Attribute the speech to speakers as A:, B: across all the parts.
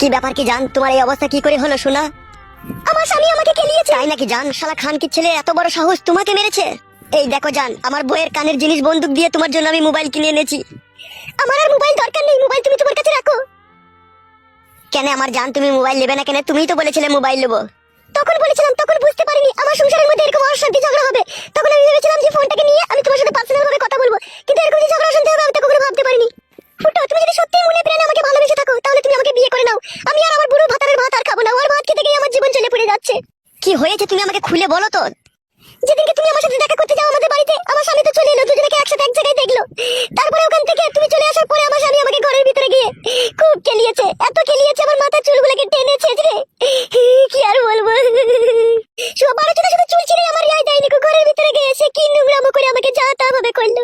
A: কি ব্যাপার কি জান? তোমার এই অবস্থা কি করে হলো শোনা আমার স্বামী আমাকে খেলিয়েছে। তাই নাকি জান? শালা খান কি ছেলে, এত বড় সাহস তোমাকে মেরেছে? এই দেখো জান, আমার বইয়ের কানের জিনিস বন্দুক দিয়ে তোমার জন্য আমি মোবাইল কিনে এনেছি। আমার আর মোবাইল দরকার নেই, মোবাইল তুমি তোমার কাছে রাখো। কেন আমার জান, তুমি মোবাইল নেবে না কেন? তুমিই তো বলেছিলে মোবাইল নেব। তখন বলেছিলাম, তখন বুঝতে পারিনি, আমার সংসারের মধ্যে এরকম অশান্তি ঝগড়া হবে। তখন আমি ভেবেছিলাম যে ফোনটাকে নিয়ে আমি তোমার সাথে পার্সোনাল ভাবে কথা বলব। কিন্তু এরকম যে ঝগড়া অশান্তি হবে, আমি তো কখনো ভাবতে পারিনি। ফুটো, তুমি যদি সত্যি মনে প্রাণে আমাকে ভালোবেসে থাকো, তাহলে তুমি আমাকে বিয়ে করে নাও। আমি আর আমার বুড়ো ভাতারের ভাত আর খাব না। ওর ভাত খেতে গিয়ে আমার জীবন চলে পড়ে যাচ্ছে। কি হয়েছে তুমি আমাকে খুলে বলো তো? যেদিনকে তুমি আমার সাথে দেখা করতে যাও আমাদের বাড়িতে, আমার স্বামী তো চলে এলো, দুজনকে একসাথে এক জায়গায় দেখল। তারপরে ওখান থেকে তুমি চলে আসার পরে আমার স্বামী আমাকে ঘরের ভিতরে গিয়ে খুব খেলিয়েছে। এত খেলিয়েছে আমার মাথার চুলগুলোকে টেনেছে রে কি আর বলব? সবার জন্য শুধু চুল ছিঁড়ে আমার রিয়াই দেয়নি ঘরের ভিতরে গিয়ে সে কি নোংরামো করে আমাকে যা তা ভাবে করল।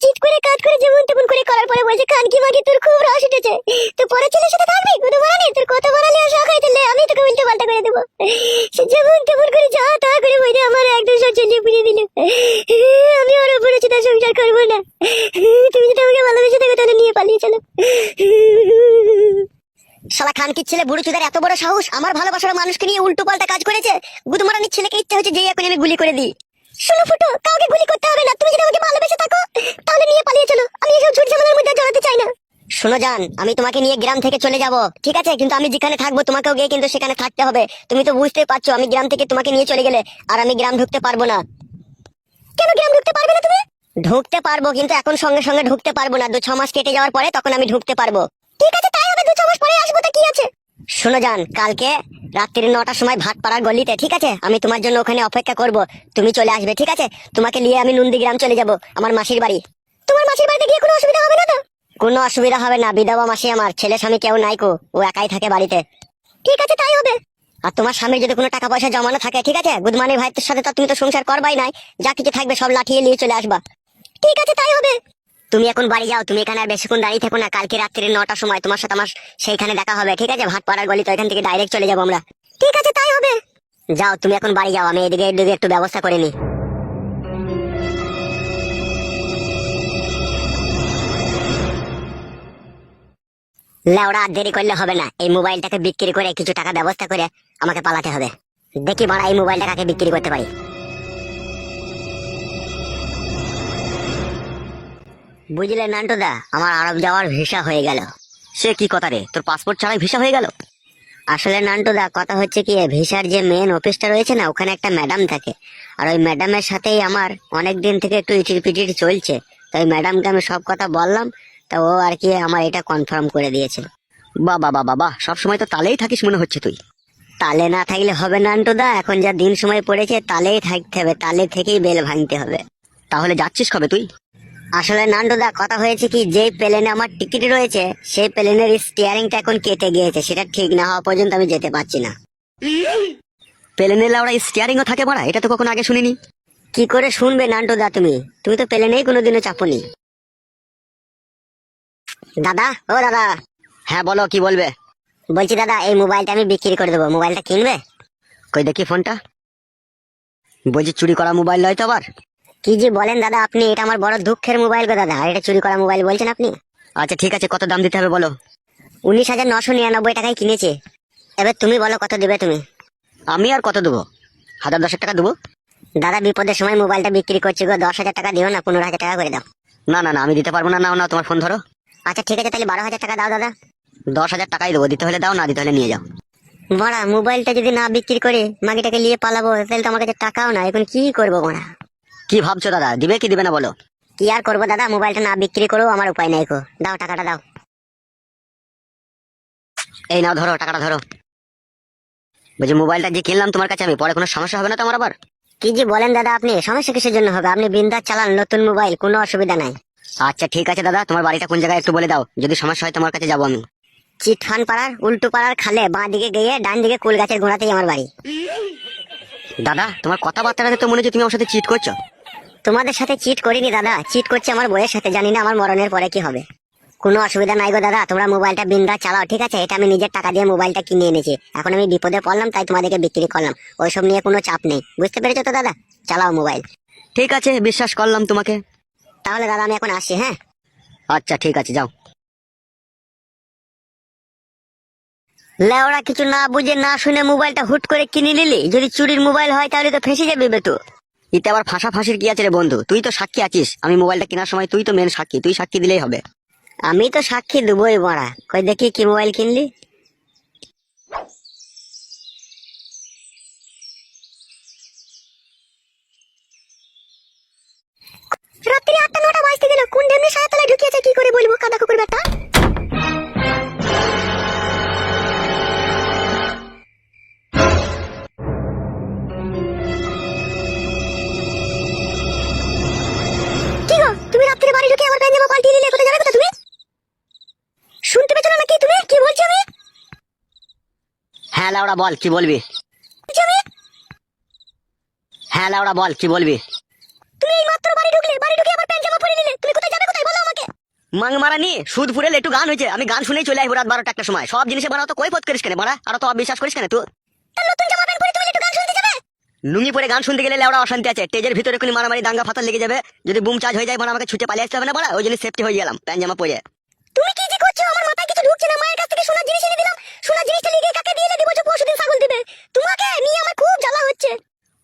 A: চিট করে কাজ করে, যেমন তেমন করে করার পরে বলছে খান কি মাগি, তোর খুব রস উঠেছে। তো পরে ছেলের সাথে থাকবি? কোনো মারানি তোর কথা বাড়ালে আর শখ হয়ে দিলে আমি তোকে উল্টো পাল্টা করে দেবো। সে যেমন তেমন করে যা তা করে বলে আমার একদম চলিয়ে পুড়িয়ে দিল আমি ওর উপরে চিন্তা সংসার করব না। তুমি যদি আমাকে ভালোবেসে থাকো তাহলে নিয়ে পালিয়ে চলো। শালা খান কি ছেলে বুড়ো চুদার এত বড় সাহস আমার ভালোবাসার মানুষকে নিয়ে উল্টো পাল্টা কাজ করেছে? গুদমারানির ছেলেকে ইচ্ছে হচ্ছে যে এখন আমি গুলি করে দিই। শোনো ফুটো কাউকে গুলি করতে হবে না। তুমি যদি আমাকে ভালোবেসে থাকো তাহলে নিয়ে পালিয়ে চলো। আমি এসব ঝুট ঝামেলার মধ্যে জড়াতে চাই না। শোনো জান, আমি তোমাকে নিয়ে গ্রাম থেকে চলে যাব। ঠিক আছে? কিন্তু আমি যেখানে থাকব, তোমাকেও গিয়ে কিন্তু সেখানে থাকতে হবে। তুমি তো বুঝতে পারছ, আমি গ্রাম থেকে তোমাকে নিয়ে চলে গেলে আর আমি গ্রাম ঢুকতে পারব না। কেন গ্রাম ঢুকতে পারবে না তুমি? ঢুকতে পারব, কিন্তু এখন সঙ্গে সঙ্গে ঢুকতে পারব না। দু ছ মাস কেটে যাওয়ার পরে তখন আমি ঢুকতে পারব। ঠিক আছে, তাই হবে। দু ছ মাস পরে আসব তো কি আছে? শোনো যান কালকে রাত্রি নটার সময় ভাত পাড়ার গলিতে, ঠিক আছে? আমি তোমার জন্য ওখানে অপেক্ষা করব। তুমি চলে আসবে, ঠিক আছে? তোমাকে নিয়ে আমি নন্দীগ্রাম চলে যাব, আমার মাসির বাড়ি। তোমার মাসির বাড়িতে গিয়ে কোনো অসুবিধা হবে না তো? কোনো অসুবিধা হবে না, বিধবা মাসি আমার, ছেলে স্বামী কেউ নাই কো, ও একাই থাকে বাড়িতে। ঠিক আছে, তাই হবে। আর তোমার স্বামীর যদি কোনো টাকা পয়সা জমানো থাকে, ঠিক আছে? গুদমানি ভাইয়ের সাথে তো তুমি তো সংসার করবাই নাই। যা কিছু থাকবে সব লাঠিয়ে নিয়ে চলে আসবা। ঠিক আছে, তাই হবে। তুমি এখন বাড়ি যাও, তুমি এখানে আর বেশিক্ষণ দাঁড়িয়ে থেকো না। কালকে রাত্রি নটার সময় তোমার সাথে আমার সেইখানে দেখা হবে, ঠিক আছে? ভাত পাড়ার গলি তো এখান থেকে ডাইরেক্ট চলে যাব আমরা। ঠিক আছে, তাই হবে। যাও, তুমি এখন বাড়ি যাও, আমি এদিকে এদিকে একটু ব্যবস্থা করে নিই। লেওড়া আর দেরি করলে হবে না। এই মোবাইলটাকে বিক্রি করে কিছু টাকা ব্যবস্থা করে আমাকে পালাতে হবে। দেখি বাড়া, এই কাকে বিক্রি করতে পারি? বুঝলে নান্টুদা, আমার আরব যাওয়ার ভিসা হয়ে গেল।
B: সে কি কথা রে, তোর পাসপোর্ট ছাড়াই ভিসা হয়ে গেল?
A: আসলে নান্টুদা, কথা হচ্ছে কি ভিসার যে মেন অফিসটা রয়েছে না, ওখানে একটা ম্যাডাম থাকে। আর ওই ম্যাডামের সাথেই আমার অনেক দিন থেকে একটু ইটির পিটির চলছে। তাই ম্যাডামকে আমি সব কথা বললাম তা ও আর কি আমার এটা কনফার্ম করে দিয়েছে।
B: বাবা বাবা বাবা সব সময় তো তালেই থাকিস মনে হচ্ছে তুই।
A: তালে না থাকলে হবে নান্টুদা এখন যা দিন সময় পড়েছে, তালেই থাকতে হবে, তালে থেকেই বেল ভাঙতে হবে।
B: তাহলে যাচ্ছিস কবে তুই?
A: আসলে নান্টুদা কথা হয়েছে কি যে প্লেনে আমার টিকিট রয়েছে, সেই প্লেনের স্টিয়ারিংটা এখন কেটে গিয়েছে, সেটা ঠিক না হওয়া পর্যন্ত আমি যেতে পারছি না।
B: প্লেনে লাউড়া স্টিয়ারিং ও থাকে মারা, এটা তো কখনো আগে শুনিনি।
A: কি করে শুনবে নান্টুদা তুমি? তুমি তো প্লেনেই কোনোদিনও চাপনি। দাদা ও দাদা।
B: হ্যাঁ বলো কি বলবে?
A: বলছি দাদা এই মোবাইলটা আমি বিক্রি করে দেবো। মোবাইলটা কিনবে?
B: কই দেখি ফোনটা। বলছি চুরি করা মোবাইল নয় তো আবার?
A: কি যে বলেন দাদা আপনি এটা আমার বড় দুঃখের মোবাইল গো দাদা। আর এটা চুরি করা মোবাইল বলছেন আপনি?
B: আচ্ছা ঠিক আছে কত দাম দিতে হবে বলো?
A: উনিশ হাজার নশো নিরানব্বই টাকায় কিনেছে। এবার তুমি বলো কত দেবে তুমি?
B: আমি আর কত দেবো? হাজার দশেক টাকা দেবো?
A: দাদা বিপদের সময় মোবাইলটা বিক্রি করছি গো দশ হাজার টাকা দিও না পনেরো হাজার টাকা করে দাও।
B: না না না আমি দিতে পারব না নাও না তোমার ফোন ধরো।
A: আচ্ছা ঠিক আছে তাহলে বারো হাজার টাকা দাও দাদা।
B: দশ হাজার টাকাই দেবো দিতে হলে দাও না দিতে হলে নিয়ে যাও।
A: বড়া মোবাইলটা যদি না বিক্রি করে মাগিটাকে নিয়ে পালাবো তাহলে তো আমার কাছে টাকাও না এখন কি করব বড়া?
B: কি ভাবছ দাদা দিবে কি দিবে না বলো?
A: কি আর করব দাদা মোবাইলটা না বিক্রি করো আমার উপায় নাই দাও টাকাটা দাও।
B: এই নাও ধরো টাকাটা ধরো। বলছি মোবাইলটা যে কিনলাম তোমার কাছে আমি পরে কোনো সমস্যা হবে না তোমার আবার?
A: কি যে বলেন দাদা আপনি সমস্যা কিসের জন্য হবে? আপনি বিন্দাস চালান নতুন মোবাইল কোনো অসুবিধা নাই।
B: আচ্ছা ঠিক আছে দাদা তোমার বাড়িটা কোন জায়গায় একটু বলে দাও। যদি সমস্যা হয় তোমার কাছে যাব আমি।
A: চিটফান পাড়ার উল্টো পাড়ার খালে বাঁ দিকে গিয়ে ডান দিকে কুল গাছের গোড়াতেই আমার বাড়ি।
B: দাদা তোমার কথাবার্তাটাতে তো মনে হচ্ছে তুমি আমার সাথে চিট করছ।
A: তোমাদের সাথে চিট করিনি দাদা চিট করছে আমার বইয়ের সাথে জানি না আমার মরণের পরে কি হবে। কোনো অসুবিধা নাই গো দাদা তোমরা মোবাইলটা বিন্দা চালাও ঠিক আছে? এটা আমি নিজের টাকা দিয়ে মোবাইলটা কিনে এনেছি। এখন আমি বিপদে পড়লাম তাই তোমাদেরকে বিক্রি করলাম। ওইসব নিয়ে কোনো চাপ নেই। বুঝতে পেরেছ তো দাদা? চালাও মোবাইল।
B: ঠিক আছে বিশ্বাস করলাম তোমাকে।
A: তাহলে দাদা আমি এখন আসছি হ্যাঁ?
B: আচ্ছা ঠিক আছে যাও।
C: লেওড়া কিছু না বুঝে না শুনে মোবাইলটা হুট করে কিনে নিলি? যদি চুরির মোবাইল হয় তাহলে তো ফেসে যাবে বে তো।
B: এতে আবার ফাঁসা ফাঁসির কি আছে রে বন্ধু? তুই তো সাক্ষী আছিস। আমি মোবাইলটা কেনার সময় তুই তো মেন সাক্ষী তুই সাক্ষী দিলেই হবে।
C: আমি তো সাক্ষী দেবই মারা কই দেখি কি মোবাইল কিনলি? রাত্রি আটটা নটা বাজতে গেল। কোন ডেমনি সায়াতলায় ঢুকিয়েছে কি করে বলব কাদা কুকুর ব্যাটা? তুমি রাত্রে বাড়ি ঢুকে আমার প্যান্ট জামা পাল্টিয়ে নিলে কোথায় যাবে কোথায় তুমি? শুনতে পেছো না নাকি তুমি? কি বলছো আমি?
B: হ্যাঁ লাউড়া বল কি বলবি? হ্যাঁ লাউড়া বল কি বলবি
C: তুমি এই মাত্র বাড়ি ঢুকলে বাড়ি ঢুকে আমার প্যান্ট জামা পরে নিলে তুমি কোথায় যাবে কোথায় বলো আমাকে
B: মাং নি সুদ ফুরেল একটু গান হয়েছে। আমি গান শুনেই চলে আসব রাত বারোটা একটা সময়। সব জিনিসে বানাও তো কই পথ করিস কেন? মারা আর তো অবিশ্বাস করিস কেন তুই?
C: নতুন জামা প্যান্ট পরে তুমি একটু গান শুনতে যাবে?
B: লুঙ্গি পরে গান শুনতে গেলে লেওড়া অশান্তি আছে। টেজের ভিতরে কোনো মারামারি দাঙ্গা ফাতাল লেগে যাবে। যদি বুম চার্জ হয়ে যায় মানে আমাকে ছুটে পালিয়ে আসতে হবে না বলা ওই জন্য সেফটি হয়ে গেলাম। প্যান জামা পরে।
C: তুমি কি যে করছ? আমার মাথায় কিছু ঢুকছে না মায়ের কাছ থেকে সোনার জিনিস এনে দিলাম সোনার জিনিসটা লিখে কাকে দিয়ে এনে বলছো পরশুদিন ছাগল দিবে তোমাকে নিয়ে আমার খুব জ্বালা হচ্ছে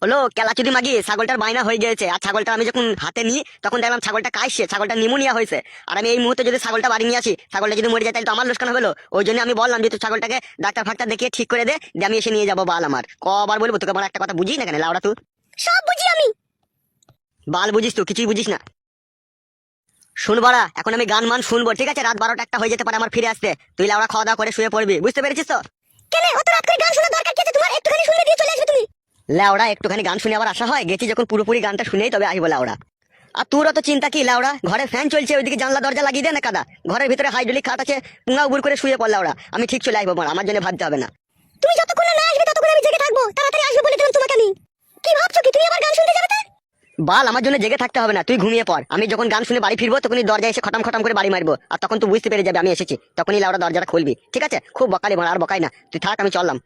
B: হলো কেলাচুদি মাগি ছাগলটার বাইনা হয়ে গেছে আর ছাগলটা আমি যখন হাতে নিই তখন দেখলাম ছাগলটা কাইছে ছাগলটা নিমোনিয়া হয়েছে। আর আমি এই মুহূর্তে যদি ছাগলটা বাড়ি নিয়ে আসি ছাগলটা যদি মরে যায় তাহলে তো আমার লোকসান হলো। ওই জন্য আমি বললাম যে তুই ছাগলটাকে ডাক্তার ফাক্তার দেখিয়ে ঠিক করে দে দিয়ে আমি এসে নিয়ে যাব বাল আমার। কবার বলব তোকে আমার একটা কথা বুঝি না কেন লাউড়া তুই?
C: সব বুঝি আমি।
B: বাল বুঝিস তো কিছুই বুঝিস না। শুন বাড়া এখন আমি গান মান শুনব ঠিক আছে? রাত বারোটা একটা হয়ে যেতে পারে আমার ফিরে আসতে। তুই লাউড়া খাওয়া দাওয়া করে শুয়ে পড়বি বুঝতে পেরেছিস তো?
C: কেন অত রাত করে গান শোনার দরকার কি আছে? তোমার একটুখানি শুনলে
B: লাউড়া একটুখানি গান শুনে আবার আসা হয়? গেছি যখন পুরোপুরি গানটা শুনেই তবে আসব লাউড়া। আর তোর অত চিন্তা কি লাউড়া? ঘরে ফ্যান চলছে ওইদিকে জানলা দরজা লাগিয়ে দে না কাদা। ঘরের ভিতরে হাইড্রোলিক খাট আছে পুঙ্গা উবুর করে শুয়ে পড় লাউড়া। আমি ঠিক চলে আসব আমার জন্য ভাবতে হবে না।
C: তুমি যতক্ষণ না আসবে ততক্ষণ আমি জেগে থাকব। তাড়াতাড়ি আসবে বলেছিলাম তোমাকে আমি। কি ভাবছ কি? তুমি আবার গান শুনতে যাবে
B: বাল আমার জন্য জেগে থাকতে হবে না তুই ঘুমিয়ে পড়। আমি যখন গান শুনে বাড়ি ফিরবো তখনই দরজা এসে খটাম খটাম করে বাড়ি মারবো। আর তখন তুই বুঝতে পেরে যাবে আমি এসেছি। তখনই লাউড়া দরজাটা খুলবি ঠিক আছে? খুব বকালি মার আর বকাই না। তুই থাক আমি চললাম।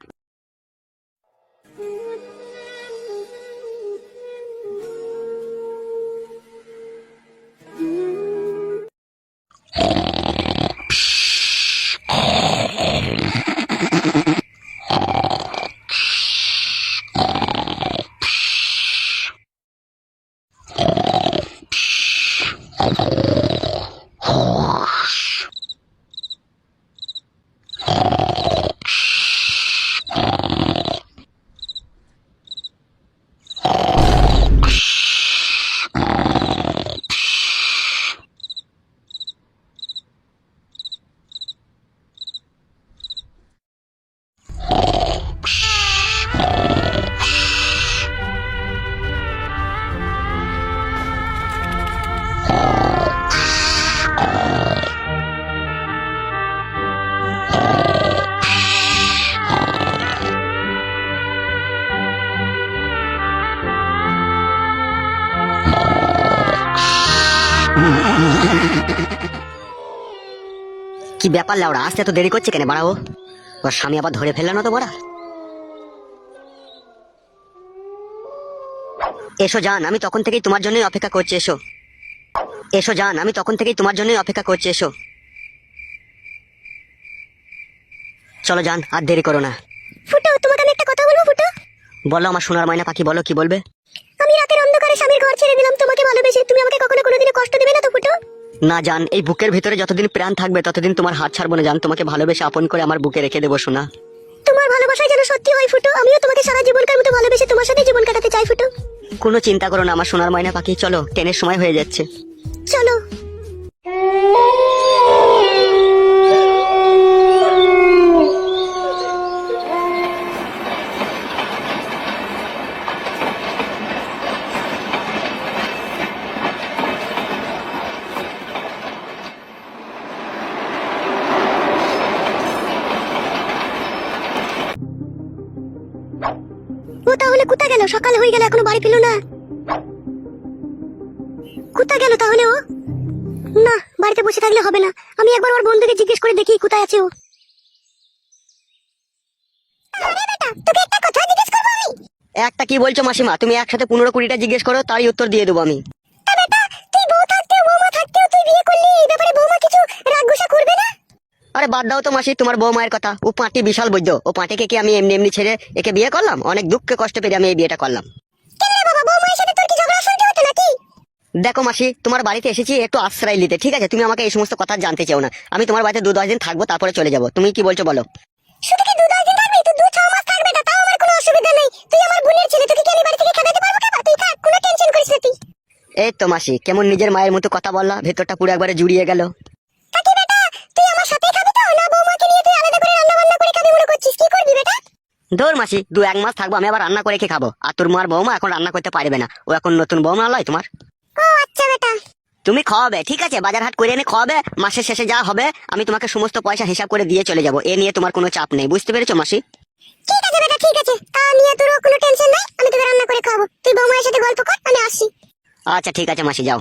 B: ব্যাপার লাউড়া আসতে এত দেরি করছে কেন বাড়াও? ওর স্বামী আবার ধরে ফেলল না তো বড়া? এসো জান আমি তখন থেকেই তোমার জন্যই অপেক্ষা করছি এসো। এসো জান আমি তখন থেকেই তোমার জন্যই অপেক্ষা করছি এসো। চলো জান আর দেরি করো না।
C: ফুটো তোমাকে আমি একটা কথা বলব ফুটো?
B: বলো আমার সোনার ময়না পাখি বলো কি বলবে?
C: আমি রাতের অন্ধকারে স্বামীর ঘর ছেড়ে দিলাম তোমাকে ভালোবেসে। তুমি আমাকে কখনো কোনোদিনও কষ্ট দেবে না তো ফুটো?
B: না জান এই বুকের ভিতরে যতদিন প্রাণ থাকবে ততদিন তোমার হাত ছাড়বো না জান। তোমাকে ভালোবেসে আপন করে আমার বুকে রেখে দেবো শোনা
C: তোমার ভালোবাসায় যেন সত্যি হয় ফুটো আমিও তোমাকে সারা জীবনকার মতো ভালোবেসে তোমার সাথে জীবন কাটাতে চাই ফুটো।
B: কোনো চিন্তা করো না আমার সোনার ময়না পাখি চলো ট্রেনের সময় হয়ে যাচ্ছে।
C: চলো। কোথায় গেল তাহলে ও? না বাড়িতে বসে থাকলে হবে না। আমি একবার ওর বন্ধুকে জিজ্ঞেস করে দেখি কোথায় আছে ও।
B: একটা কি বলছো মাসিমা? তুমি একসাথে পনেরো কুড়িটা জিজ্ঞেস করো তারই উত্তর দিয়ে দেবো আমি। আরে বাদ দাও তো মাসি তোমার বউ মায়ের কথা। ও পাঁটি বিশাল বৈদ্য। ও পাঁটিকে কি আমি এমনি এমনি ছেড়ে একে বিয়ে করলাম? অনেক দুঃখে কষ্ট পেরে আমি এই বিয়েটা করলাম।
C: বাবা বৌমায়ের সাথে তোর কি ঝগড়া শুনতে হতো নাকি?
B: দেখো মাসি তোমার বাড়িতে এসেছি একটু আশ্রয় নিতে ঠিক আছে? তুমি আমাকে এই সমস্ত কথা জানতে চাও না। আমি তোমার বাড়িতে দু দশ দিন থাকব তারপরে চলে যাব। তুমি কি বলছো বলো?
C: শুধু কি দু দশ দিন থাকবি? তুই দু ছ মাস থাকবে তাও আমার কোনো অসুবিধা নেই। তুই আমার বোনের ছেলে তোকে কি আমি বাড়ি থেকে খেদাতে পারব কেবা তুই থাক কোনো টেনশন করিস না তুই।
B: এই তো মাসি কেমন নিজের মায়ের মতো কথা বললা ভেতরটা পুরো একবারে জুড়িয়ে গেল।
C: কাকি বেটা? তুই আমার সাথেই খাবি তো? না বৌমাকে নিয়ে তুই আলাদা করে রান্না বান্না করে খাবি মনে করছিস? কি করবি বেটা?
B: ধর মাসি দু এক মাস থাকব আমি আবার রান্না করে খেয়ে খাব। আর তোর মার বৌমা এখন রান্না করতে পারবে না। ও এখন নতুন বৌমা লয় তোমার।
C: ও আচ্ছা বেটা।
B: তুমি খাওয়াবে ঠিক আছে? বাজার হাট করে এনে খাওয়াবে মাসের শেষে যা হবে আমি তোমাকে সমস্ত পয়সা হিসাব করে দিয়ে চলে যাব। এ নিয়ে তোমার কোনো চাপ নেই বুঝতে পেরেছ মাসি?
C: ঠিক আছে বেটা ঠিক আছে। তা নিয়ে তোর কোনো টেনশন নাই আমি তোকে রান্না করে খাব তুই বৌমায়ের সাথে গল্প কর আমি আসি
B: আচ্ছা ঠিক আছে মাসি যাও।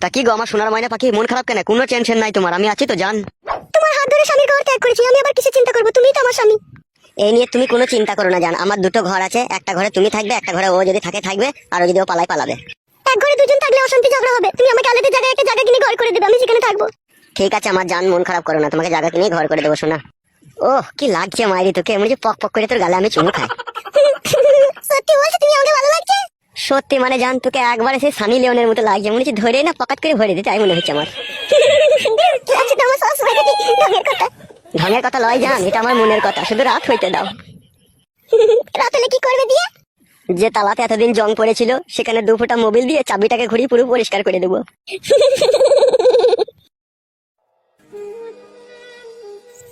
B: তা কি গো আমার সোনার মাইনা পাখি? মন খারাপ কেন? কোনো টেনশন নাই তোমার আমি আছি তো জান
C: তোমার হাত ধরে স্বামীর ঘর ত্যাগ করেছি আমি আবার কিছু চিন্তা করব? তুমি তো আমার স্বামী।
B: এই নিয়ে তুমি কোনো চিন্তা করো না জান। আমার দুটো ঘর আছে একটা ঘরে তুমি থাকবে একটা ঘরে ও যদি থাকে থাকবে আর যদি ও পালায় পালাবে।
C: এক ঘরে দুজন থাকলে অশান্তি ঝগড়া হবে। তুমি আমাকে আলাদা জায়গায় একটা জায়গা কিনে ঘর করে দেবে আমি সেখানে থাকব।
B: ঠিক আছে আমার জান মন খারাপ করো না। তোমাকে জায়গা কিনে ঘর করে দেবো শোনা ও কি লাগছে মাইরি তোকে? এমন যে পক পক করে তোর গালে আমি চুমু খাই।
C: সত্যি বলছো তুমি আমাকে ভালো লাগছে?
B: সত্যি মানে জান তোকে একবারে সেই সানি লিওনের মতো লাগছে। মনে হচ্ছে ধরে না পকাত করে ভরে দিতে তাই মনে হচ্ছে আমার।
C: আচ্ছা তো সবসময় কথা।
B: ঢঙের কথা লয় জান এটা আমার মনের কথা শুধু রাত হইতে দাও।
C: রাতলে কি করবে দিয়ে?
B: যে তালাতে এতদিন জং পড়েছিল সেখানে দু ফোঁটা মোবিল দিয়ে চাবিটাকে ঘুরিয়ে পুরো পরিষ্কার করে দেবো।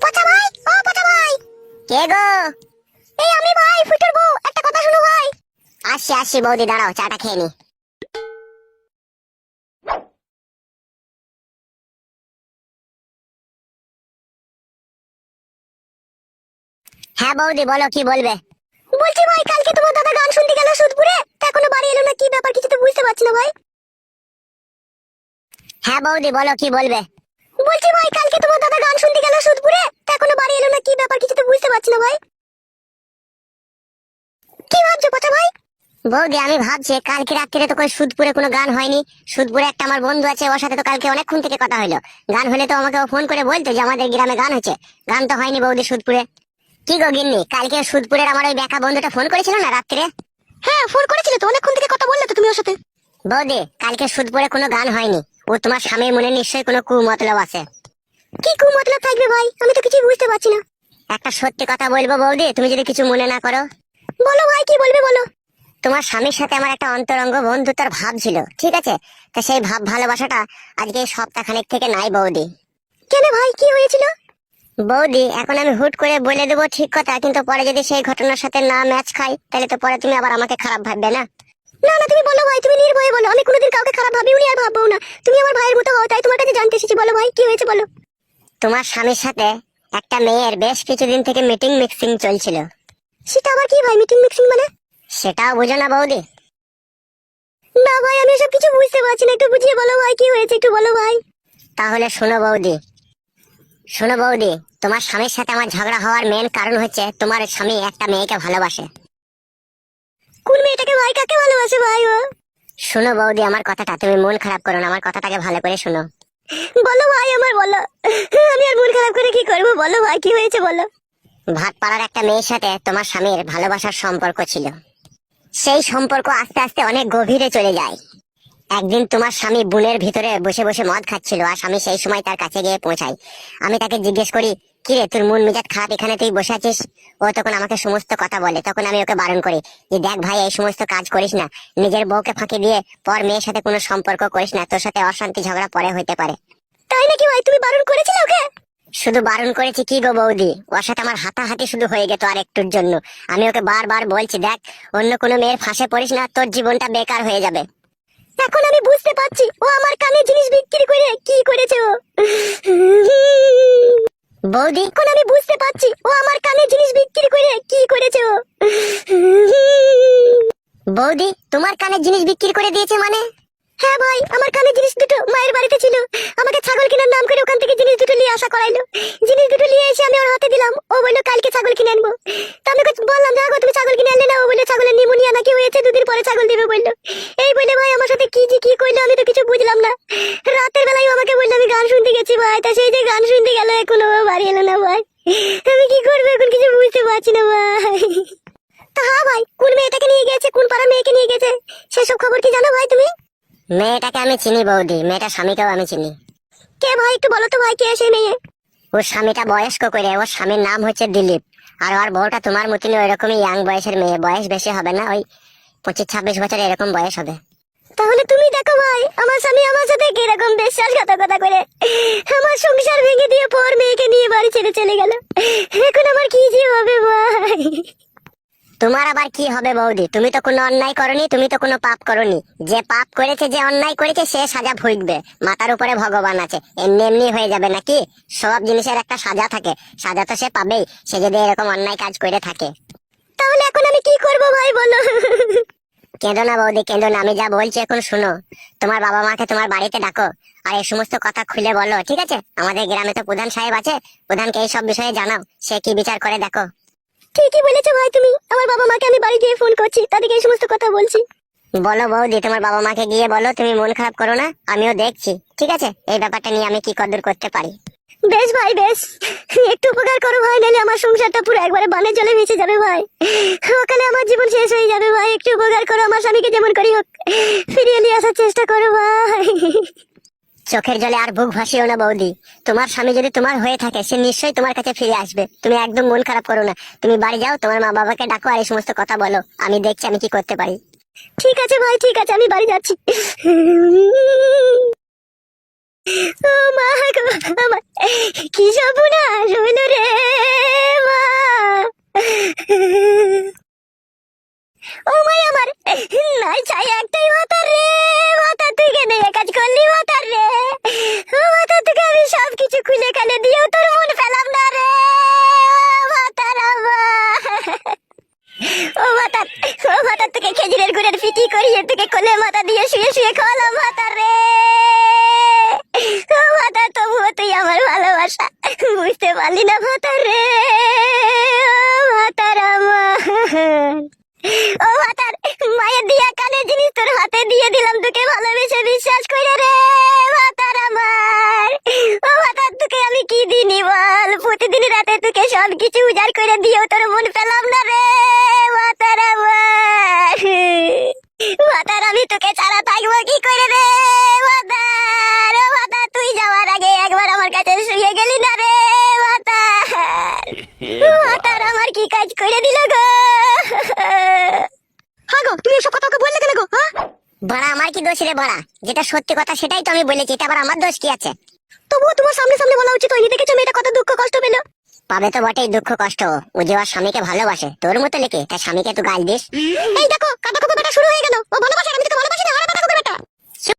C: পচা ভাই ও পচা ভাই কে গো? এই আমি ভাই ফুটোর বউ একটা কথা শুনো ভাই। আসছি আসছি বৌদি দাঁড়াও চাটা খেয়ে নি। হ্যাঁ বৌদি, বলো কি বলবে? বলছি ভাই, কালকে তোমার দাদা গান শুনতে গেল সুদপুরে, তা এখনও বাড়ি এলো না, কি ব্যাপার কিছু তো বুঝতে পারছি না ভাই। হ্যাঁ বৌদি, বলো কি বলবে? বলছি ভাই, কালকে তোমার দাদা গান শুনতে গেল সুদপুরে, তা এখনও বাড়ি এলো না, কি ব্যাপার কিছু তো বুঝতে পারছি না ভাই। কি ভাবছ পচা ভাই? বৌদি, আমি ভাবছি, কালকে রাত্রিরে তো কই সুদপুরে কোনো গান হয়নি। সুদপুরে একটা আমার বন্ধু আছে, ওর সাথে তো কালকে অনেকক্ষণ থেকে কথা হলো গান হলে তো আমাকে ফোন করে বলতো যে আমাদের গ্রামে গান হচ্ছে। গান তো হয়নি বৌদি সুদপুরে। কি গো গিন্নি কালকে সুদপুরের আমার ওই বেকা বন্ধুটা ফোন করেছিল না রাত্রে? হ্যাঁ ফোন করেছিল তো অনেকক্ষণ থেকে কথা বললে তো তুমি ওর সাথে। বৌদি কালকে সুদপুরে কোনো গান হয়নি। ও তোমার স্বামীর মনে নিশ্চয়ই কোনো কু মতলব আছে। কি কু মতলব থাকবে ভাই? আমি তো কিছু বুঝতে পারছি না। একটা সত্যি কথা বলব বৌদি তুমি যদি কিছু মনে না করো। বলো ভাই কি বলবে বলো। তোমার স্বামীর সাথে আমার একটা অন্তরঙ্গ বন্ধুত্বর ভাব ছিল ঠিক আছে? তা সেই ভাব ভালোবাসাটা আজকে সপ্তাহখানেক থেকে নাই বৌদি। কেন ভাই কি হয়েছিল? বৌদি এখন আমি হুট করে বলে দেবো ঠিক কথা কিন্তু পরে যদি সেই ঘটনার সাথে না ম্যাচ খাই তাহলে তো পরে তুমি আবার আমাকে খারাপ ভাববে না? না না তুমি বলো ভাই তুমি নির্ভয়ে বলো। আমি কোনোদিন কাউকে খারাপ ভাবিও নি আর ভাববো না। তুমি আমার ভাইয়ের মতো হও তাই তোমার কাছে জানতে এসেছি। বলো ভাই কি হয়েছে বলো? তোমার স্বামীর সাথে একটা মেয়ের বেশ কিছুদিন থেকে মিটিং মিক্সিং চলছিল। সেটা আবার কি ভাই মিটিং মিক্সিং মানে? সেটাও বুঝো না বৌদি। না ভাই আমি সব কিছু বুঝতে পারছি না। একটু বুঝিয়ে বলো ভাই কি হয়েছে? একটু বলো ভাই। তাহলে শোনো বৌদি শোনো বৌদি তোমার স্বামীর সাথে আমার ঝগড়া হওয়ার মেন কারণ হচ্ছে তোমার স্বামী একটা মেয়েকে ভালোবাসে। কোন মেয়েটাকে ভাই? কাকে ভালোবাসে ভাই ও? শোনো বৌদি আমার কথাটা তুমি মন খারাপ করো না আমার কথাটাকে ভালো করে শোনো। বলো ভাই আমার বলো। আমি আর মন খারাপ করে কি করব? বলো ভাই কি হয়েছে বলো। ভাত পাড়ার একটা মেয়ের সাথে তোমার স্বামীর ভালোবাসার সম্পর্ক ছিল। সেই সম্পর্ক আস্তে আস্তে অনেক গভীরে চলে যায়। একদিন তোমার স্বামী বুনের ভিতরে বসে বসে মদ খাচ্ছিল আর স্বামী সেই সময় তার কাছে গিয়ে পৌঁছায়। আমি তাকে জিজ্ঞেস করি, কি রে, তোর মন মেজাজ খারাপ? এখানে তুই বসে আছিস? ও তখন আমাকে সমস্ত কথা বলে। তখন আমি ওকে বারণ করি যে, দেখ ভাই, এই সমস্ত কাজ করিস না। নিজের বউকে ফাঁকি দিয়ে পর মেয়ের সাথে কোনো সম্পর্ক করিস না। তোর সাথে অশান্তি ঝগড়া পরে হইতে পারে। তাই নাকি ভাই? তুমি বারণ করেছিলে ওকে? শুধু বারণ করেছি কি গো বৌদি? ওর সাথে আমার হাতাহাতি শুধু হয়ে গেত আর একটুর জন্য। আমি ওকে বারবার বলছি, দেখ, অন্য কোনো মেয়ের ফাঁসে পড়িস না, তোর জীবনটা বেকার হয়ে যাবে। এখন আমি বুঝতে পারছি ও আমার কানে জিনিস বিক্রি করে কি করেছে ও। বৌদি, এখন আমি বুঝতে পারছি ও আমার কানে জিনিস বিক্রি করে কি করেছে ও। বৌদি, তোমার কানে জিনিস বিক্রি করে দিয়েছে মানে? হ্যাঁ ভাই, আমার কানে জিনিস দুটো মায়ের বাড়িতে ছিল। আমাকে ছাগল কেনার নাম করে ওখান থেকে জিনিস দুটো নিয়ে আসা করাইলো। জিনিস দুটো নিয়ে এসে আমি ওর হাতে দিলাম ও বলল কালকে ছাগল কিনে আনব তো আমি ওকে বললাম দেখো তুমি ছাগল কিনে আনলে না ও বলল ছাগলের নিমোনিয়া নাকি হয়েছে দুদিন পরে ছাগল দেবে বলল এই বলে ভাই আমার সাথে কি যে কি করল আমি তো কিছু বুঝলাম না রাতের বেলায় ও আমাকে বলল আমি গান শুনতে গেছি ভাই তা সেই যে গান শুনতে গেল এখনও বাড়ি এলো না ভাই আমি কি করব এখন কিছু বুঝতে পারছি না ভাই তা হ্যাঁ ভাই কোন মেয়েটাকে নিয়ে গেছে কোন পাড়া মেয়েকে নিয়ে গেছে সেসব খবর কি জানো ভাই তুমি
A: মেয়েটাকে আমি চিনি বৌদি মেয়েটার স্বামীকেও আমি চিনি।
C: কে ভাই একটু বলো তো ভাই কে সেই মেয়ে?
A: ওর স্বামীটা বয়স্ক করে ওর স্বামীর নাম হচ্ছে দিলীপ। আর ওর বউটা তোমার মতনই ওই রকমই ইয়াং বয়সের মেয়ে বয়স বেশি হবে না ওই পঁচিশ ছাব্বিশ বছর এরকম বয়স হবে।
C: তাহলে তুমি দেখো ভাই আমার স্বামী আমার সাথে কীরকম বিশ্বাসঘাতকতা করে। আমার সংসার ভেঙে দিয়ে পর মেয়েকে নিয়ে বাড়ি ছেড়ে চলে গেল। এখন আমার কি যে হবে ভাই?
A: তোমার আবার কি হবে বৌদি? তুমি তো কোনো অন্যায় করনি, তুমি তো কোনো পাপ করনি। যে পাপ করেছে, যে অন্যায় করেছে, সে সাজা ভুগবে। মাথার উপরে ভগবান আছে। এমনি এমনি হয়ে যাবে নাকি? সব জিনিসের একটা সাজা থাকে। সাজা তো সে পাবেই। সে যদি এরকম অন্যায় কাজ করে থাকে।
C: তাহলে এখন আমি কি করব ভাই, বলো?
A: কেঁদো না বৌদি, কেঁদো না। আমি যা বলছি এখন শুনো। তোমার বাবা মাকে তোমার বাড়িতে ডাকো। আর এই সমস্ত কথা খুলে বলো, ঠিক আছে? আমাদের গ্রামে তো প্রধান সাহেব আছে। প্রধানকে এই সব বিষয়ে জানাও। সে কি বিচার করে, দেখো।
C: ঠিকই বলেছ ভাই তুমি। আমার বাবা মাকে আমি বাড়ি গিয়ে ফোন করছি তাদেরকে এই সমস্ত কথা বলছি।
A: বলো বৌদি তোমার বাবা মাকে গিয়ে বলো তুমি মন খারাপ করো না আমিও দেখছি ঠিক আছে? এই ব্যাপারটা নিয়ে আমি কি কদর করতে পারি?
C: বেশ ভাই বেশ। একটু উপকার করো ভাই নাহলে আমার সংসারটা পুরো একবারে বানে জলে ভেসে যাবে ভাই। ওখানে আমার জীবন শেষ হয়ে যাবে ভাই। একটু উপকার করো আমার স্বামীকে যেমন করি হোক ফিরিয়ে নিয়ে আসার চেষ্টা করো ভাই।
A: চোখের জলে আর বুক ভাসিও না, বৌদি। তোমার স্বামী যদি তোমার হয়ে থাকে, সে নিশ্চয়ই তোমার কাছে ফিরে আসবে। তুমি একদম মন খারাপ করো না। তুমি বাড়ি যাও, তোমার মা বাবাকে ডাকো আর এই সমস্ত কথা বলো। আমি দেখছি আমি কি করতে পারি।
C: ঠিক আছে, ভাই, ঠিক আছে, আমি বাড়ি যাচ্ছি। ও মা গো, আমার কি সর্বনাশ হইল রে মা? ও মাই, আমার নাই চাই একটাই মাথা রে মাথা তুই কেন এ কাজ করলি মাথা রে। ও মাথা থেকে আমি সব কিছু খুলে খালে দিয়েও তোর মন পেলাম না রে। মাথার ও, মাতা ও, মাতা, তোকে খেজুরের গুড়ের পিটি করিয়ে তোকে কোলে মাথা দিয়ে শুয়ে শুয়ে খাওয়ালাম মাতা রে। ও, মাতা, তবুও তুই আমার ভালোবাসা, বুঝতে পারলি না মাতা রে। ছেলে বলা।
A: যেটা সত্যি কথা সেটাই তো আমি বলেছি এটা আবার আমার দোষ কি আছে?
C: তবুও তোমার সামনে সামনে বলা উচিত হয়নি, দেখেছ মেয়েটা কত দুঃখ কষ্ট পেল?
A: পাবে তো বটেই দুঃখ কষ্ট, ও যে ওর স্বামীকে ভালোবাসে, তোর মতো লেখে তার স্বামীকে তুই গাল দিস?
C: এই দেখো কাটা কুকুরটা শুরু হয়ে গেল। ও ভালোবাসে আমি তো ভালোবাসি না আরে কাটা কুকুরটা